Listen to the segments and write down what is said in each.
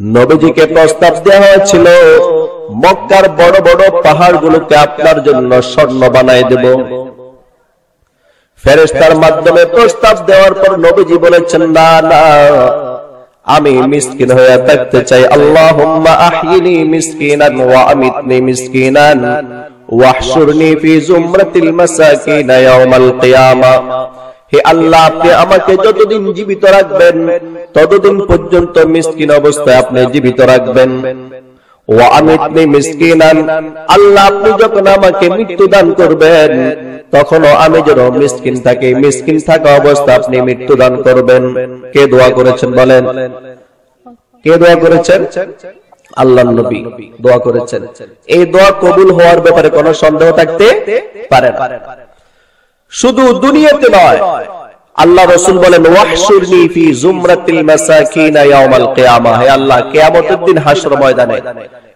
নবীজিকে প্রস্তাব দেওয়া হয়েছিল, মক্কার বড় বড় পাহাড়গুলোকে আপনার জন্য স্বর্ণ বানাই দেব। ফেরেস্তার মাধ্যমে প্রস্তাব দেওয়ার পর নবীজি বলেছেন, না না, আমি মিসকিন হয়ে থাকতে চাই। আল্লাহুম্মা আহিনি মিসকিনান ওয়া আমিতনি মিসকিনান। ওয়াহশুরনি ফি জুমরাতিল মাসাকিন ইয়াউমাল কিয়ামা। হে আল্লাহ, আপনি আমাকে যতদিন জীবিত রাখবেন, ততদিন পর্যন্ত মিসকিন অবস্থায় আপনি জীবিত রাখবেন। আমিতনি মিসকিনান, আল্লাহ, আপনি যখন আমাকে মৃত্যু দান করবেন, তখনও আমি যেন মিসকিন থাকি, মিসকিন থাকা অবস্থা আপনি মৃত্যু দান করবেন। কে দোয়া করেছেন বলেন? কে দোয়া করেছেন? আল্লাহ নবী দোয়া করেছেন। এই দোয়া কবুল হওয়ার ব্যাপারে কোনো সন্দেহ থাকতে পারে না। শুধু দুনিয়াতে নয়, আল্লাহ রসুল বলেন ময়দানে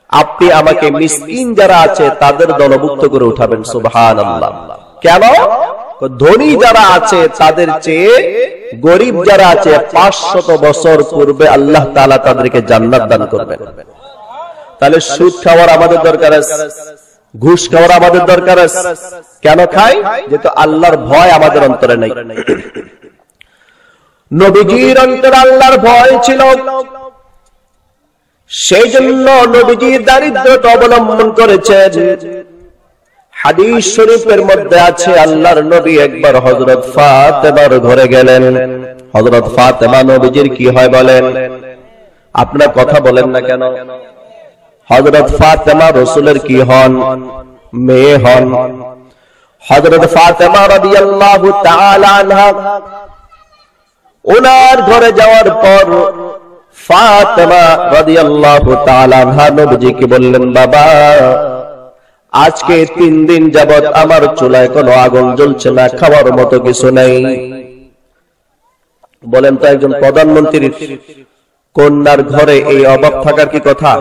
আপনি আমাকে মিসকিন যারা আছে তাদের দলভুক্ত করে উঠাবেন, সুবহানাল্লাহ। কেন? ধনী যারা আছে তাদের চেয়ে গরিব যারা আছে পাঁচশত বছর পূর্বে আল্লাহ তাআলা তাদেরকে জান্নাত দান করবেন। তাহলে সুদ খাওয়ার আমাদের দরকার আছে। ঘুষ খাওয়ার আমাদের দরকার আছে। কেন খাই? যেহেতু আল্লাহর ভয় আমাদের অন্তরে নেই। নবীজির অন্তরে আল্লাহর ভয় ছিল। সেই জন্য নবীজি দারিদ্রতা অবলম্বন করেছেন। হাদিস শরীফের মধ্যে আছে, আল্লাহর নবী একবার হযরত ফাতেমার ঘরে গেলেন। হযরত ফাতেমা নবীজির কি হয় বলেন? আপনারা কথা বলেন না কেন? হযরত ফাতেমা রাসূলের কি হন? মেয়ে হন। হযরত ফাতেমা আনহা ওনার ঘরে যাওয়ার পর বললেন, বাবা, আজকে তিন দিন যাবত আমার চুলায় কোনো আগুন জ্বলছে না, খাওয়ার মতো কিছু নেই। বলেন তো একজন প্রধানমন্ত্রীর কন্যার ঘরে এই অভাব থাকার কি কথা?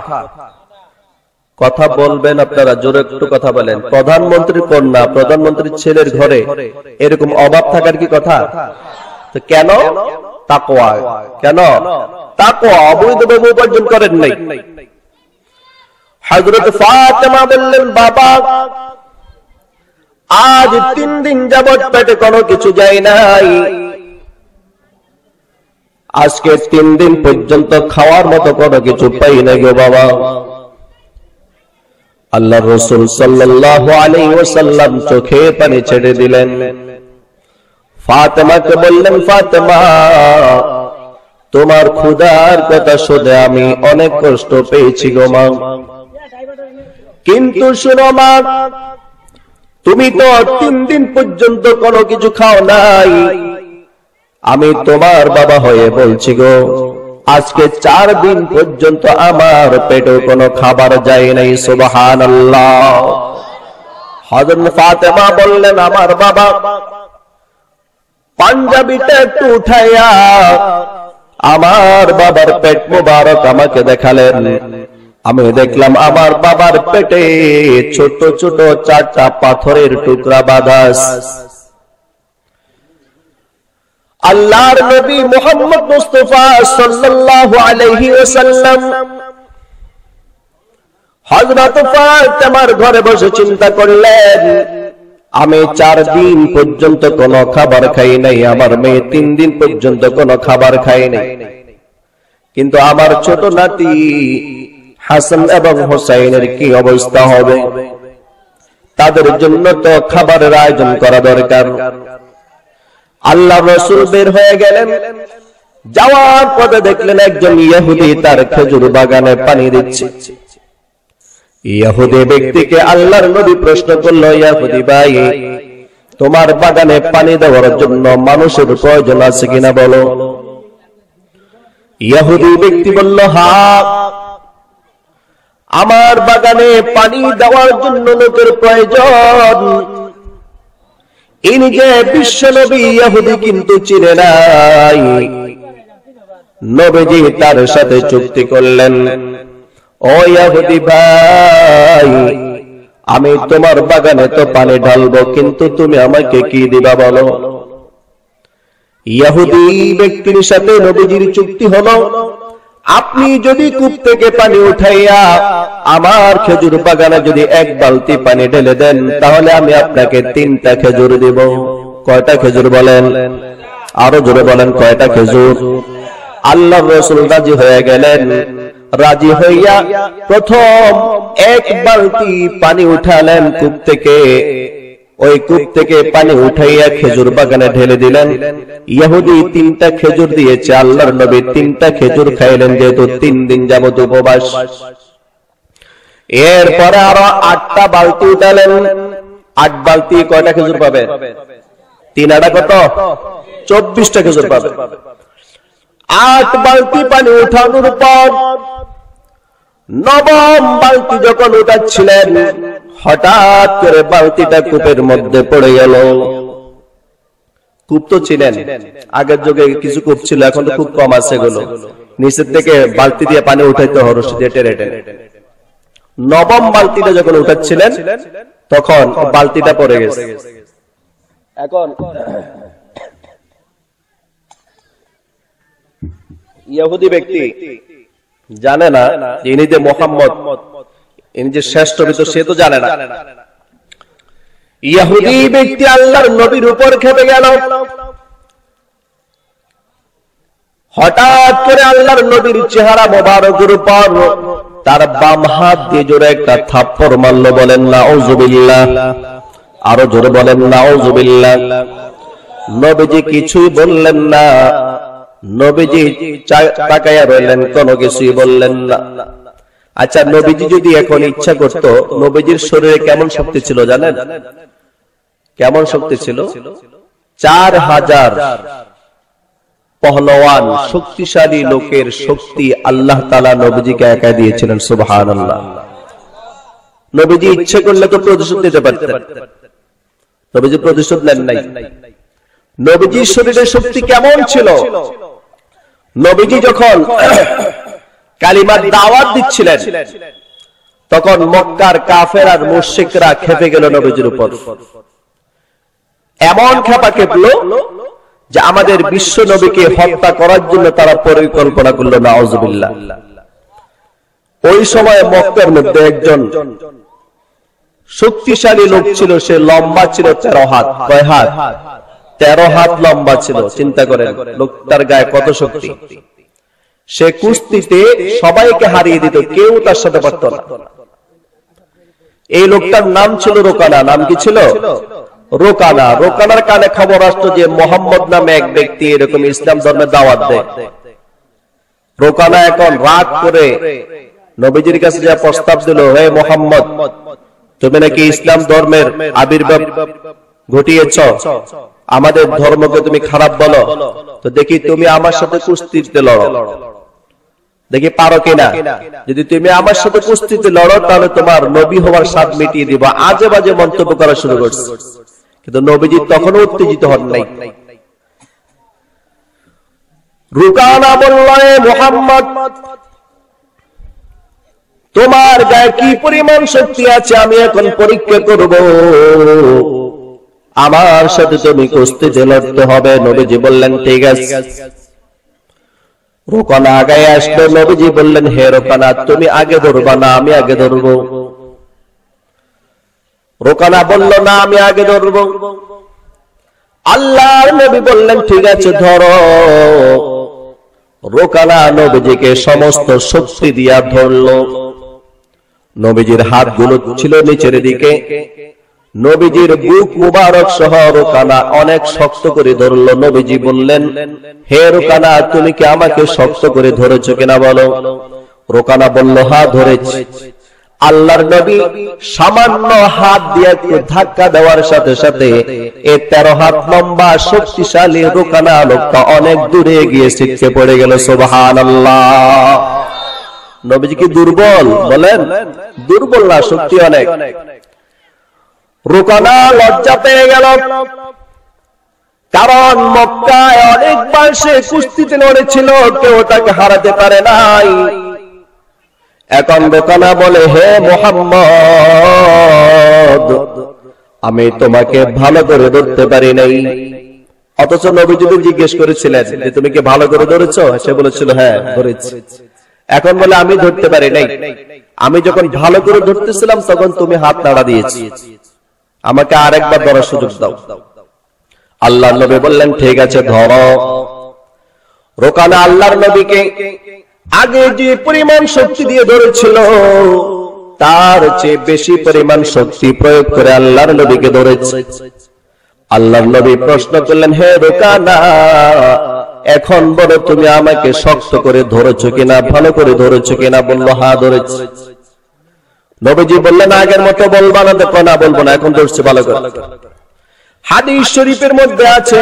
কথা বলবেন আপনারা, জোরে একটু কথা বলেন। প্রধানমন্ত্রীর কন্যা প্রধানমন্ত্রীর ছেলের ঘরে। এরকম অভাব থাকার কি কথা? তো কেন? তাকোয়া কেন? তাকোয়া উপার্জন করেন নাই। ফাতেমা বললেন, বাবা, আজ তিন দিন যাবৎ পেটে কোনো কিছু যায় নাই। আজকে তিন দিন পর্যন্ত খাওয়ার মতো কোনো কিছু পাই না গো বাবা। আল্লাহ রসুল সাল্লাল্লাহু আলাইহি ওয়াসাল্লাম চোখে পানি ছেড়ে দিলেন। ফাতেমাকে বললেন, ফাতেমা, তোমার ক্ষুধার কথা শুনে আমি অনেক কষ্ট পেয়েছি গো মা। কিন্তু শুনো মা, তুমি তো তিন দিন পর্যন্ত কোনো কিছু খাও নাই। আমি তোমার বাবা হয়ে বলছি গো। আজকে চার দিন পর্যন্ত আমার পেটে কোনো খাবার যায় নাই সুবাহান ফাতেমা বললেন, আমার বাবা, পাঞ্জাবিটা একটু উঠাইয়া আমার বাবার পেট মুবারক আমাকে দেখালেন। আমি দেখলাম আমার বাবার পেটে ছোট ছোট চারটা পাথরের টুকরা বাদাস আল্লাহর নবী মোহাম্মদ মুস্তফা সাল্লাল্লাহু আলাইহি ওয়াসাল্লাম। হযরত ফাতেমার ঘরে বসে চিন্তা করলেন, আমি চার দিন পর্যন্ত কোনো খাবার খাই নাই, আমার মেয়ে তিন দিন পর্যন্ত কোনো খাবার খাই নাই। কিন্তু আমার ছোট নাতি হাসান এবং হোসাইনের কি অবস্থা হবে? তাদের জন্য তো খাবারের আয়োজন করা দরকার। আল্লাহ রসুল বের হয়ে গেলেন। যাওয়ার পথে দেখলেন একজন ইয়াহুদি তার খেজুর বাগানে পানি দিচ্ছে। ইয়াহুদি ব্যক্তিকে আল্লাহর নবী প্রশ্ন করল ইয়াহুদি ভাই, তোমার বাগানে পানি দেওয়ার জন্য মানুষের প্রয়োজন আছে কিনা বলো? ইয়াহুদি ব্যক্তি বলল, হা, আমার বাগানে পানি দেওয়ার জন্য লোকের প্রয়োজন। ইনি বিশ্ব নবী ইয়াহুদি কিন্তু চিনে নাই। নবীজি তার সাথে চুক্তি করলেন, ও ইয়াহুদি ভাই, আমি তোমার বাগানে তো পানি ঢালবো, কিন্তু তুমি আমাকে কি দিবা বলো? ইয়াহুদি ব্যক্তির সাথে নবীজির চুক্তি হলো আপনি যদি কূপ থেকে পানি উঠাইয়া আমার খেজুর বাগানে যদি এক বালতি পানি ঢেলে দেন, তাহলে আমি আপনাকে তিনটা খেজুর দিব। কয়টা খেজুর বলেন? আরও জোরে বলেন, কয়টা খেজুর? আল্লাহ রসুল রাজি হয়ে গেলেন। রাজি হইয়া প্রথম এক বালতি পানি উঠালেন কূপ থেকে। ওই কূপ থেকে পানি উঠাইয়া খেজুর বাগানে ঢেলে দিলেন। ইহুদি তিনটা খেজুর দিয়েছে, আল্লাহর নবী তিনটা খেজুর খাইলেন যেহেতু তিন দিন যাবত উপবাস। এরপরে আরও আটটা বালতি উঠালেন। আট বালতি কয়টা খেজুর পাবে? তিন আটা কত? চব্বিশটা খেজুর পাবে। আট বালতি পানি উঠানোর পর নবম বালতি যখন উঠাচ্ছিলেন হঠাৎ করে বালতিটা কূপের মধ্যে পড়ে গেল। কূপ তো ছিলেন। আগের যুগে কিছু কূপ ছিল এখন তো খুব কম আছে এগুলো। নিচের থেকে বালতি দিয়ে পানি উঠাইতে হরস দিয়ে টেনে টেনে। নবম বালতিটা যখন উঠাচ্ছিলেন তখন বালতিটা পড়ে গেছে। এখন ইহুদি ব্যক্তি জানে না যে ইনি যে মোহাম্মদ ইনি যে শ্রেষ্ঠ সে তো জানে না। ইহুদি ব্যক্তি আল্লাহর নবীর উপর খেপে গেল। হঠাৎ করে আল্লাহর নবীর চেহারা মোবারকের উপর তার বাম হাত দিয়ে জোরে একটা থাপ্পড় মারল বলেন না ওজুবিল্লাহ আরও জোরে বলেন না ওজুবিল্লাহ নবীজি কিছুই বললেন না। নবীজি তাকাইয়া রইলেন কোনো কিছুই বললেন না। আচ্ছা নবীজি যদি এখন ইচ্ছা করত নবীজির শরীরে কেমন শক্তি ছিল জানেন? কেমন শক্তি ছিল? চার হাজার পহলওয়ান শক্তিশালী লোকের শক্তি আল্লাহ তালা নবীজিকে একা দিয়েছিলেন সুবহান আল্লাহ নবীজি ইচ্ছে করলে তো প্রতিশোধ নিতে পারতেন। নবীজি প্রতিশোধ নেন নাই। নবীজির শরীরের শক্তি কেমন ছিল? নবীজি যখন কালিমার দাওয়াত দিচ্ছিলেন। তখন মক্কার কাফের আর মুশিকরা খেপে গেল নবীজির উপর। এমন খেপা খেপলো যে আমাদের বিশ্ব নবীকে হত্যা করার জন্য তারা পরিকল্পনা করল, নাউজুবিল্লাহ। ওই সময় মক্কার মধ্যে একজন শক্তিশালী লোক ছিল, সে লম্বা ছিল, তেরো হাত। কয় হাত? তেরো হাত লম্বা ছিল, চিন্তা করেন, লোকটার গায়ে কত শক্তি? সে কুস্তিতে সবাইকে হারিয়ে দিত, কেউ তার সাথে পারত না। এই লোকটার নাম ছিল রোকানা, নাম কি ছিল? রোকানা। রোকানার কানে খবর আসতো যে মোহাম্মদ নামে এক ব্যক্তি এরকম ইসলাম ধর্মের দাওয়াত দেয়। রোকানা এখন রাগ করে নবীজির কাছে যা প্রস্তাব দিল, হে মোহাম্মদ, তুমি নাকি ইসলাম ধর্মের আবির্ভাব ঘটিয়েছ? আমাদের ধর্মকে তুমি খারাপ বলো। তো দেখি তুমি আমার সাথে কুস্তিতে লড়ো। দেখি পারো কিনা? যদি তুমি আমার সাথে কুস্তিতে লড়ো তাহলে তোমার নবী হওয়ার স্বাদ মিটিয়ে দিব। আজে বাজে মন্তব্য করা শুরু করছে। কিন্তু নবীজি তখনও উত্তেজিত হন নাই। রুকানা বলল মোহাম্মদ তোমার গায়ে কি পরিমাণ শক্তি আছে? আমি এখন পরীক্ষা করব। আমার সাথে তুমি কুস্তিতে লড়তে হবে। নবীজি বললেন ঠিক আছে। রোকানা আগে আসলো নবীজি বললেন হে রোকানা তুমি আগে ধরবা না আমি আগে ধরবো। রোকানা বলল না আমি আগে ধরবো। আল্লাহর নবী বললেন ঠিক আছে ধরো। রোকানা নবীজিকে সমস্ত শক্তি দিয়া ধরলো। নবীজির হাতগুলো ছিল নিচের দিকে। নবীজির বুক মুবারক সহ রোকানা অনেক শক্ত করে ধরল নবীজি বললেন হে রোকানা তুমি কি আমাকে শক্ত করে ধরেছ কিনা বলো? রোকানা বলল হা ধরেছি। আল্লাহর নবী সামান্য হাত দিয়ে ধাক্কা দেওয়ার সাথে সাথে এ তেরো হাত লম্বা শক্তিশালী রোকানা লোকটা অনেক দূরে গিয়ে শিখতে পড়ে গেল সোবাহান আল্লাহ নবীজি কি দুর্বল? বলেন দুর্বল না শক্তি অনেক। রোকানা লজ্জা পেয়ে গেল। কারণ মক্কায় অনেকবার সে কুস্তিতে লড়েছিল, কেউ তাকে হারাতে পারে নাই। এখন রোকানা বলে, হে মোহাম্মদ, আমি তোমাকে ভালো করে ধরতে পারি নাই। অথচ নবী যদি জিজ্ঞেস করেছিলেন যে, তুমি কি ভালো করে ধরেছ? সে বলেছিল হ্যাঁ ধরেছি। এখন বলে, আমি ধরতে পারি নাই। আমি যখন ভালো করে ধরতেছিলাম, তখন তুমি হাত নাড়া দিয়েছি। আমাকে আরেকবার ধরার সুযোগ দাও। আল্লাহ নবী বললেন, ঠিক আছে, ধরো। রোকানা আল্লাহর নবীকে আগে যে পরিমাণ শক্তি দিয়ে ধরেছিল, তার চেয়ে বেশি পরিমাণ শক্তি প্রয়োগ করে আল্লাহর নবীকে ধরেছে। আল্লাহর নবী প্রশ্ন করলেন, হে রোকানা, এখন বলো তুমি আমাকে শক্ত করে ধরেছো কিনা, ভালো করে ধরেছো কিনা? বলল হা ধরেছে। নবীজি বললেন, আগের মতো বলবা না, দেখো না, বলব না, এখন ধরছে ভালো করে। হাদিস শরীফের মধ্যে আছে,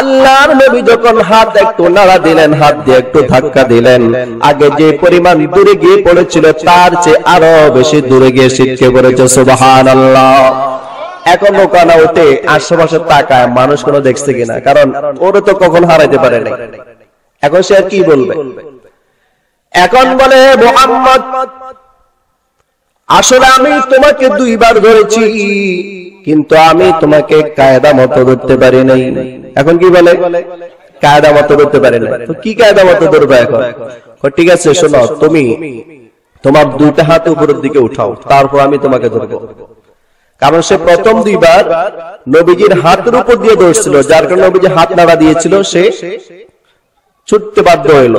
আল্লাহর নবী যখন হাত একটু নাড়া দিলেন, হাত দিয়ে একটু ধাক্কা দিলেন, আগে যে পরিমাণ দূরে গিয়ে পড়েছিল, তার চেয়ে আরও বেশি দূরে গিয়ে ছিটকে পড়েছে সুবাহান আল্লাহ এখন ওখানে উঠে আশেপাশে তাকায়, মানুষ কোনো দেখছে কিনা, কারণ ওরে তো কখন হারাইতে পারে না এখন সে আর কি বলবে? এখন বলে, মোহাম্মদ আসলে আমি তোমাকে দুইবার ধরেছি, কিন্তু আমি তোমাকে কায়দা মতো ধরতে পারি নাই। এখন কি বলে? কায়দা মতো ধরতে পারি না তো কি কায়দা মতো ধরবে এখন? ঠিক আছে, শোনো, তুমি তোমার দুইটা হাত উপরের দিকে উঠাও, তারপর আমি তোমাকে ধরবো। কারণ সে প্রথম দুইবার নবীজির হাতের উপর দিয়ে ধরছিল, যার কারণে নবীজি হাত নাড়া দিয়েছিল, সে ছুটতে বাধ্য হইল।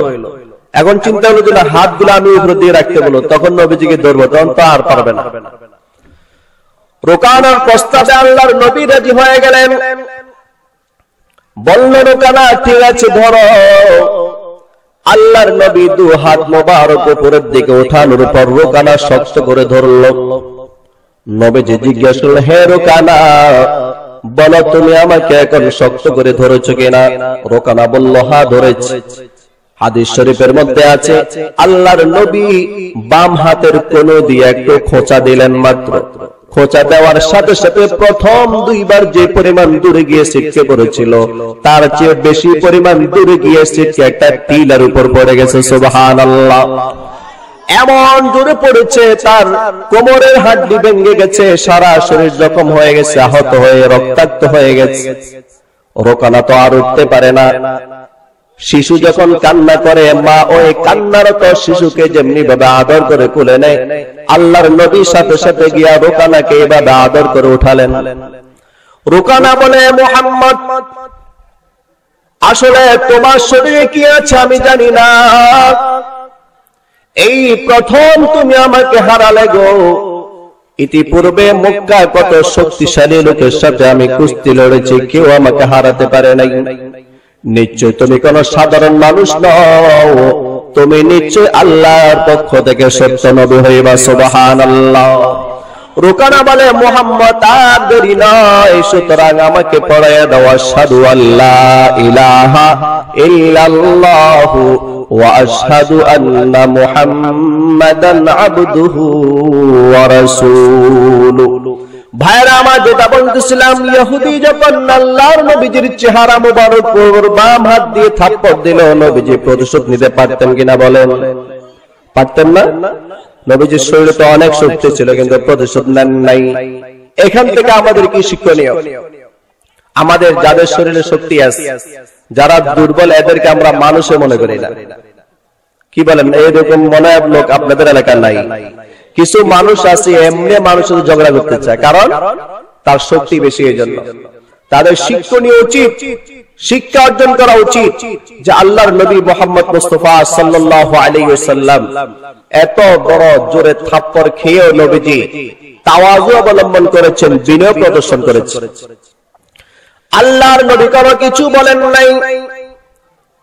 এখন চিন্তা হলো যে হাতগুলো আমি উপর দিয়ে রাখতে বলো, তখন নবীজিকে ধরবো তখন তো আর পারবে না। রোকানোর প্রস্তাবে আল্লাহর নবী রাজি হয়ে গেলেন। বলল, রোকানা, ঠিক আছে, ধরো। আল্লাহর নবী দু হাত মোবারক উপরের দিকে ওঠানোর পর রোকানা শক্ত করে ধরল। নবীজি জিজ্ঞেস করলেন, হে রোকানা, বলো, তুমি আমাকে এখন শক্ত করে ধরেছো কিনা? রোকানা বলল হা ধরেছি। হাদিস শরীফের মধ্যে আছে, আল্লাহর নবী বাম হাতের কোন দিয়ে একটু খোঁচা দিলেন মাত্র। খোঁচা দেওয়ার সাথে সাথে প্রথম দুইবার যে পরিমাণ দূরে গিয়ে ছিটকে পড়েছিল, তার চেয়ে বেশি পরিমাণ দূরে গিয়ে ছিটকে একটা টিলার উপর পড়ে গেছে সুবহান আল্লাহ এমন জোরে পড়েছে, তার কোমরের হাড্ডি ভেঙে গেছে, সারা শরীর জখম হয়ে গেছে, আহত হয়ে রক্তাক্ত হয়ে গেছে। রোকানা তো আর উঠতে পারে না। শিশু যখন কান্না করে, মা ওই কান্নারত শিশুকে যেমনি ভাবে আদর করে কুলে নেয়। আল্লাহর নবীর সাথে সাথে গিয়া রোকানাকে এভাবে আদর করে উঠালেন। রোকানা বলে, মোহাম্মদ, আসলে তোমার শরীরে কি আছে আমি জানি না। এই প্রথম তুমি আমাকে হারালে গো। ইতিপূর্বে মক্কা কত শক্তিশালী লোকের সাথে আমি কুস্তি লড়েছি, কেউ আমাকে হারাতে পারে নাই। নিশ্চয় তুমি কোন সাধারণ মানুষ নও। তুমি নিশ্চয় আল্লাহর পক্ষ থেকে সত্য নবী হইবা সুবহান আল্লাহ রুকানা বলে, মোহাম্মদ, আর দেরি নয়, সুতরাং আমাকে পড়াইয়া দেওয়া সাধু আল্লাহ ইলাহা ইল্লাল্লাহ ওয়াশহাদু আন্না মুহাম্মাদান আবদুহু ওয়া রাসূলুহু ভাইরা আমার যেটা বলতেছিলাম ইহুদি যখন আল্লাহর নবীজির চেহারা মুবারক বাম হাত দিয়ে দিল, নবীজি প্রতিশোধ নিতে পারতেন কিনা বলেন? পারতেন না? নবীজির শরীরে তো অনেক শক্তি ছিল, কিন্তু প্রতিশোধ নেন নাই। এখান থেকে আমাদের কি শিক্ষণীয়? আমাদের যাদের শরীরে শক্তি আছে, যারা দুর্বল, এদেরকে আমরা মানুষে মনে করি না। কি বলেন? এইরকম মনে লোক আপনাদের এলাকার নাই। কিছু মানুষ আছে, এমনি মানুষের ঝগড়া করতে চায়। কারণ? তার শক্তি বেশি এই জন্য। তাদের শিক্ষণীয় উচিত। শিক্ষা অর্জন করা উচিত যে আল্লাহর নবী মোহাম্মদ মুস্তফা সাল্লাহ আলী সাল্লাম এত বড় জোরে থাপ্পর খেয়েও নবীজি তাওয়াজু অবলম্বন করেছেন, বিনয় প্রদর্শন করেছেন। আল্লাহর নবী কোনো কিছু বলেন নাই।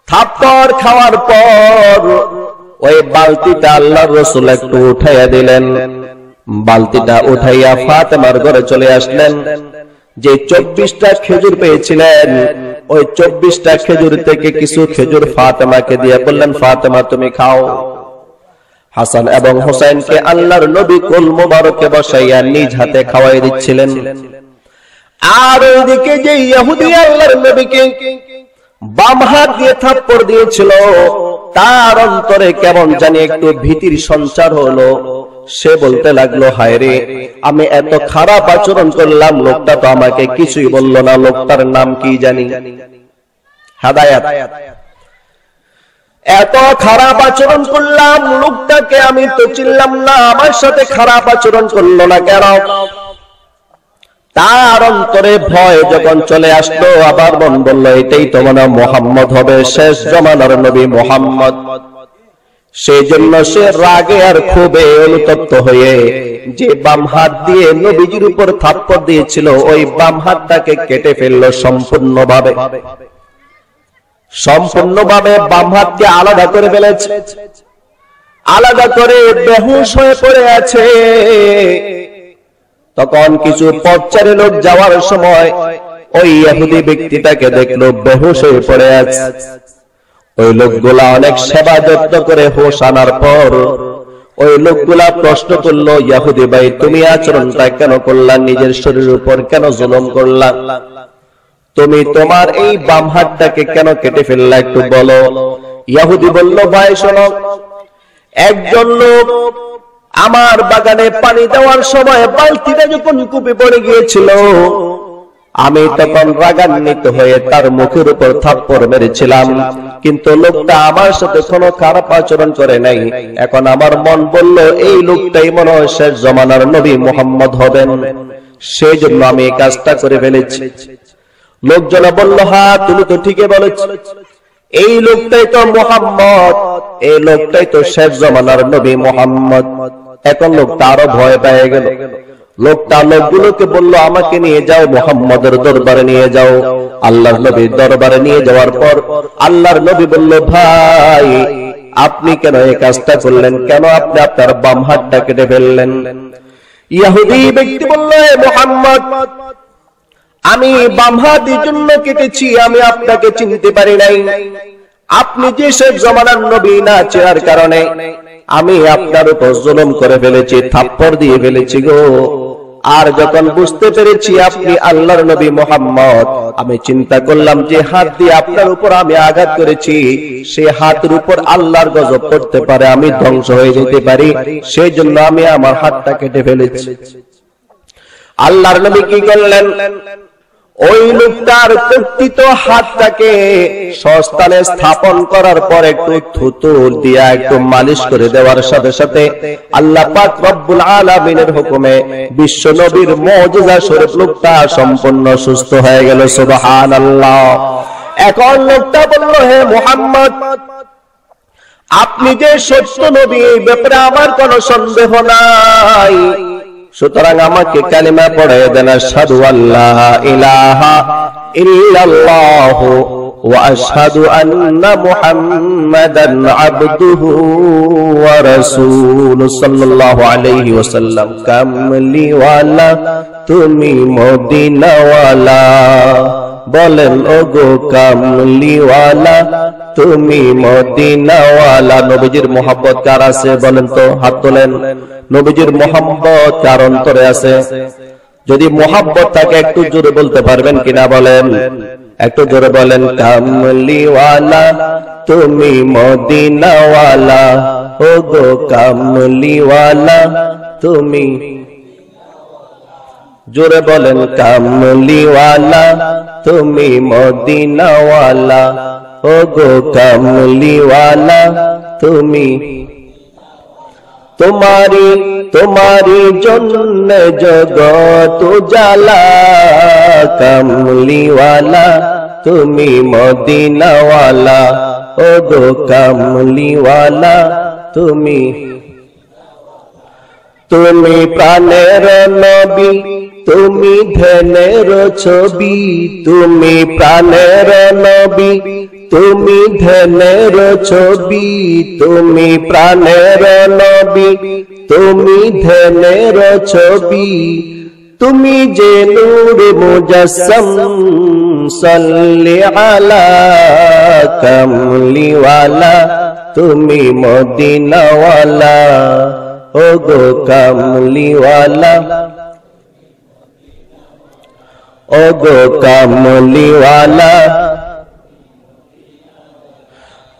থাপ্পর খাওয়ার পর ওই বালতিটা আল্লাহর রসুল একটু উঠাইয়া দিলেন। বালতিটা উঠাইয়া ফাতেমার ঘরে চলে আসলেন। যে চব্বিশটা খেজুর পেয়েছিলেন, ওই চব্বিশটা খেজুর থেকে কিছু খেজুর ফাতেমাকে দিয়ে বললেন, ফাতেমা, তুমি খাও। হাসান এবং হোসেনকে আল্লাহর নবী কুল মুবারকে বসাইয়া নিজ হাতে খাওয়াই দিচ্ছিলেন। আর ওইদিকে যে ইহুদি আল্লাহর নবীকে বাম হাত দিয়ে থাপ্পড় দিয়েছিল তার অন্তরে কেমন জানি একটু ভীতির সঞ্চার হলো। সে বলতে লাগল, হায় রে, আমি এত খারাপ আচরণ করলাম, লোকটা তো আমাকে কিছুই বলল না, লোকটার নাম কি জানি? হাদায়াত। এত খারাপ আচরণ করলাম, লোকটাকে আমি তো চিনলাম না, আমার সাথে খারাপ আচরণ করল না কেন? তার অন্তরে ভয় যখন চলে আসলো, আবার মন বলল, এটাই তো মনে মোহাম্মদ হবে, শেষ জমানার নবী মোহাম্মদ। সেই জন্য সে রাগে আর ক্ষোভে অনুতপ্ত হয়ে যে বাম হাত দিয়ে নবীজির উপর থাপ্পড় দিয়েছিল, ওই বাম হাতটাকে কেটে ফেলল সম্পূর্ণভাবে। সম্পূর্ণভাবে বাম হাতকে আলাদা করে ফেলেছে। আলাদা করে বেহুশ হয়ে পড়ে আছে। তখন কিছু পথচারী লোক যাওয়ার সময় ওই ইহুদি ব্যক্তিটাকে দেখল, বেহুশ হয়ে পড়ে আছে। ওই লোকগুলা অনেক সেবা যত্ন করে হোশ আনার পর ওই লোকগুলা প্রশ্ন করল ইয়াহুদি ভাই, তুমি আচরণটা কেন করলা? নিজের শরীরের উপর কেন জুলুম করলা? তুমি তোমার এই বাম হাতটাকে কেন কেটে ফেললা একটু বলো? ইয়াহুদি বলল, ভাই, শোনো, একজন লোক আমার বাগানে পানি দেওয়ার সময় বালতিটা যখন কুপে পড়ে গিয়েছিল, আমি তখন রাগান্বিত হয়ে তার মুখের উপর থাপ্পড় মেরেছিলাম। কিন্তু লোকটা আমার সাথে কোনো খারাপ আচরণ করে নাই। এখন আমার মন বলল, এই লোকটাই মনে হয় শেষ জমানার নবী মোহাম্মদ হবেন। সেই জন্য আমি এই কাজটা করে ফেলেছি। লোকজনা বলল, হা, তুমি তো ঠিকই বলেছ। এই লোকটাই তো মোহাম্মদ। এই লোকটাই তো শেষ জমানার নবী মোহাম্মদ। এখন লোকটা আরও ভয় পেয়ে গেল। লোকটা লোকগুলোকে বলল আমাকে নিয়ে যাও মোহাম্মদের দরবারে নিয়ে যাও। আল্লাহর নবীর দরবারে নিয়ে যাওয়ার পর আল্লাহর নবী বলল ভাই আপনি কেন এই কাজটা করলেন? কেন আপনি আপনার বাম হাতটা কেটে ফেললেন? ইয়াহুদি ব্যক্তি বলল মোহাম্মদ আমি বাম হাতের জন্য কেটেছি আমি আপনাকে চিনতে পারি নাই। আপনি যে শেখ জমানার নবী না চেনার কারণে? আমি আপনার উপর জুলুম করে ফেলেছি, থাপ্পড় দিয়ে ফেলেছি গো। আর যখন বুঝতে পেরেছি আপনি আল্লাহর নবী মোহাম্মদ, আমি চিন্তা করলাম যে হাত দিয়ে আপনার উপর আমি আঘাত করেছি, সে হাতের উপর আল্লাহর গজব করতে পারে, আমি ধ্বংস হয়ে যেতে পারি। সেই জন্য আমি আমার হাতটা কেটে ফেলেছি। আল্লাহর নবী কি করলেন? ওই লোকটার কর্তৃত হাতটাকে সস্তানে স্থাপন করার পর একটু থুতুর দিয়া একটু মালিশ করে দেওয়ার সাথে সাথে আল্লাহ পাক রব্বুল আলামিনের হুকুমে বিশ্ব নবীর মুজিজা স্বরূপ লোকটা সম্পূর্ণ সুস্থ হয়ে গেল, সুবহানাল্লাহ। এখন লোকটা বলল, হে মুহাম্মদ, আপনি যে সত্য নবী, এই ব্যাপারে আমার কোনো সন্দেহ নাই। সুতরাং আমাকে কালিমা পড়ে দেন, আশহাদু আল্লাহ ইলাহা ইল্লাল্লাহ ওয়া আশহাদু আন্না মুহাম্মাদান আবদুহু ওয়া রাসূলু সাল্লাল্লাহু আলাইহি ওয়াসাল্লাম। কামলি ওয়ালা, তুমি মদিনাওয়ালা বলেন, ওগো কামলিওয়ালা, তুমি মদিনাওয়ালা। নবীজির মোহাব্বত কার আছে বলেন তো? হাত তোলেন। নবীজির মোহাম্মত কার অন্তরে আছে? যদি মোহাব্বত থাকে, একটু জোরে বলতে পারবেন কিনা বলেন? একটু জোরে বলেন, কামলিওয়ালা, তুমি মদিনাওয়ালা। ওগো কামলিওয়ালা, তুমি জোরে বলেন, কামলিওয়ালা, তুমি মদিনাওয়ালা। ও গো কামলিওয়ালা, তুমি তোমারি তোমারি জন্য জগত জালা কামলিওয়ালা, তুমি মদিনাওয়ালা। ও গো কামলিওয়ালা, তুমি তুমি প্রাণের নবী। তুমি ধ্যানের ছবি, তুমি প্রাণের নবী। তুমি ধ্যানের ছবি, তুমি প্রাণের নবী। তুমি ধ্যানের ছবি, তুমি যে নূর মুজাসম, সাল্লি আলা কামলিওয়ালা। তুমি মদিনাওয়ালা ও গো কামলিওয়ালা। ও গো কামলিওয়ালা,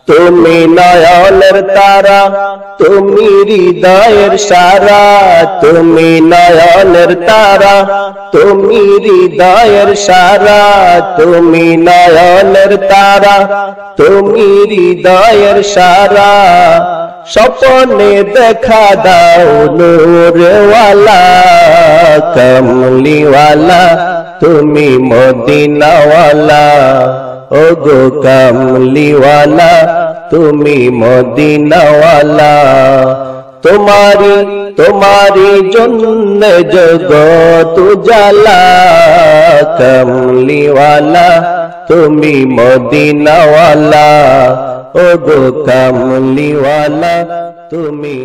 তুমি নয়নের তারা, তুমি হৃদয়ের সারা, তুমি নয়নের তারা, তুমি হৃদয়ের সারা, তুমি নয়নের তারা, তুমি হৃদয়ের সারা। স্বপনে দেখা দাও নূরওয়ালা, কমলিওয়ালা। তুমি মদিনাওয়ালা ও গো কমলিওয়ালা, তুমি মদিনাওয়ালা। তোমারি তোমারি জন্য জগত জালা কমলিওয়ালা, তুমি মদিনাওয়ালা ও গো কমলিওয়ালা, তুমি